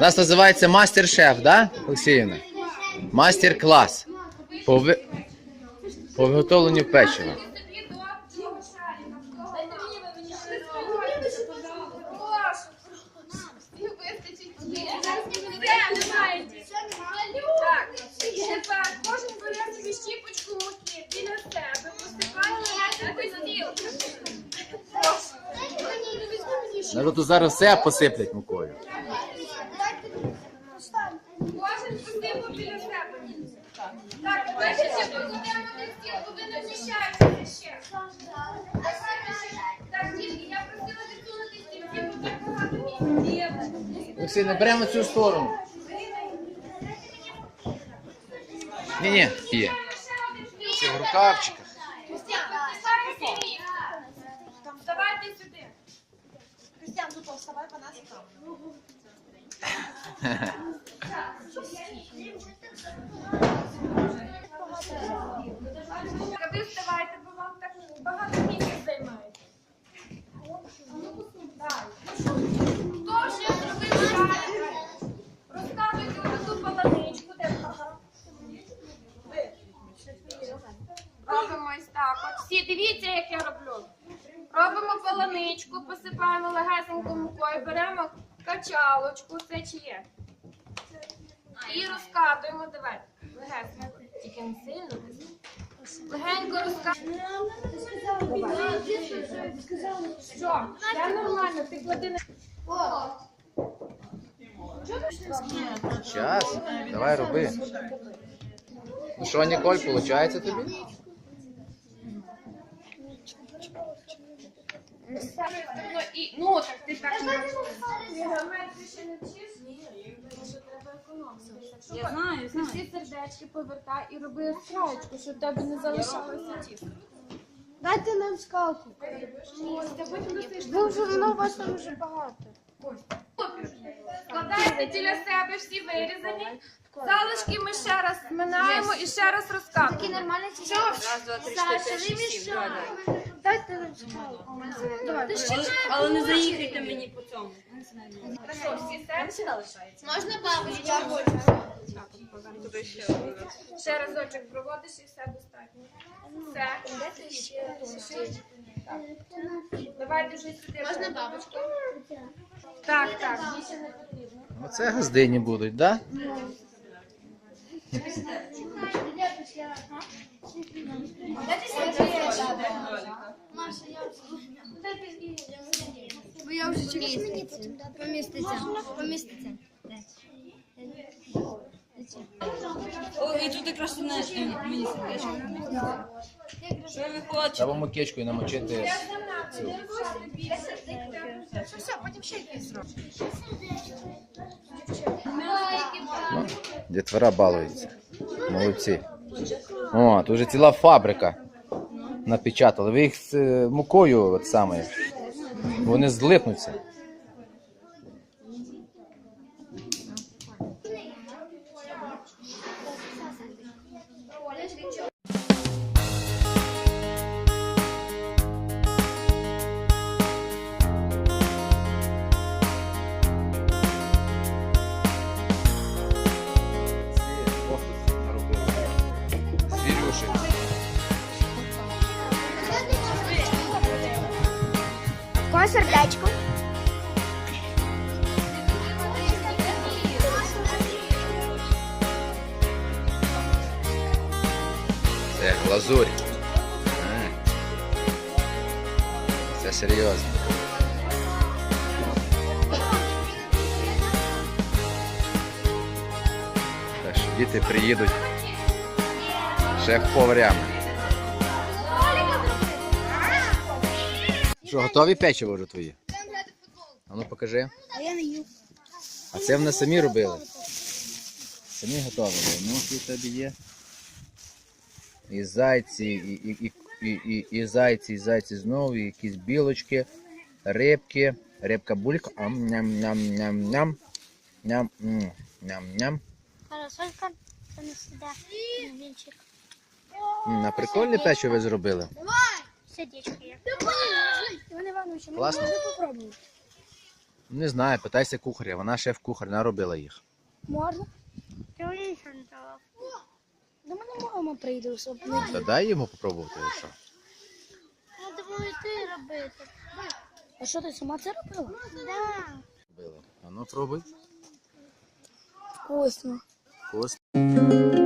У нас називається мастер-шеф, да, Олексіївна? Мастер-клас. По, ви... по виготовленню печива. Так, тепер кожен бере собі щіпочку муки біля себе, посипає легенько стіл. Народ тут зараз все посиплять мукою. Кожен посипав біля себе. Так, тепер ще покладемо на стіл, бо ви не вміщаєтеся ще. Так, дітки, я просила відсунути стільки, бо так багато місця. Олексій, беремо цю сторону. Ні, ні, є. Це в рукавчиках. Давайте сюди. Кристиан, тут вставай по нас там. Ви вставайте, бо вам так багато місця займаєте. Так. Хто ще зробив? Розказуйте ось ту паланичку, так. Всі дивіться, як я роблю. Робимо паланичку, посипаємо легесенько мукою, беремо качалочку, це чиє. І розкатуємо, давай. Легесенько. Тільки не сильно. Легенько розкатуємо. Що? Все нормально, ти клади на... Час. Давай роби. Ну що, Ніколь, виходить тобі? І, ну, так ти так не Геометрію ще не вчиш? Ні, тому що треба економити. Я знаю, знаю. Всі сердечки повертай і роби строчку, щоб в тебе не залишалося тісто. Дайте нам скалку. Ви вже воно у вас там вже багато. Складайте біля себе всі вирізані. Залишки ми ще раз зминаємо і ще раз розкатуємо. нормально ці Раз, два, три, чотири, п'ять, шість, Дайте нам. Давай. Але не заїхайте мені по цьому. Що, всі серці? Можна бабочку? Я Ще разочок проводиш і все достатньо. Все. Так. Давайте сюди. Можна бабочку? Так, так. Оце газдині будуть, так? Бо я вже через мені потім поміститься. Поміститься. О, і тут якраз не мені сердечко. Що ви хочете? Треба мукечкою намочити. Все, потім ще якийсь зробимо. Ну, дітвора балується. Молодці. О, тут вже ціла фабрика напечатали. Ви їх з е, мукою от саме. Вони злипнуться. Кого сердечко? Це глазурь. Це серйозно. Діти приїдуть шеф-поварями. Що, готові печиво вже твої? А ну покажи. А я не їв. А це вони самі робили. Самі готовили. Ну, які в тебе є. І зайці, і, і, і, і, і, і зайці, і зайці знову, і якісь білочки, рибки, рибка булька. Ам, ням, ням, ням, ням. Ням, ням, ням. Парасолька, це не сюди. На прикольне печиво ви зробили. Сердечко є. Іван Іванович, ми Класно. можна попробувати. Не знаю, питайся кухаря, вона шеф-кухар, вона робила їх. Можна? Я нічого не дала. До мене мама прийде, щоб не Та дай йому попробувати, і що. Ну, думаю, ти робити. А що ти сама це робила? Да. Робили. А ну пробуй. Вкусно. Вкусно.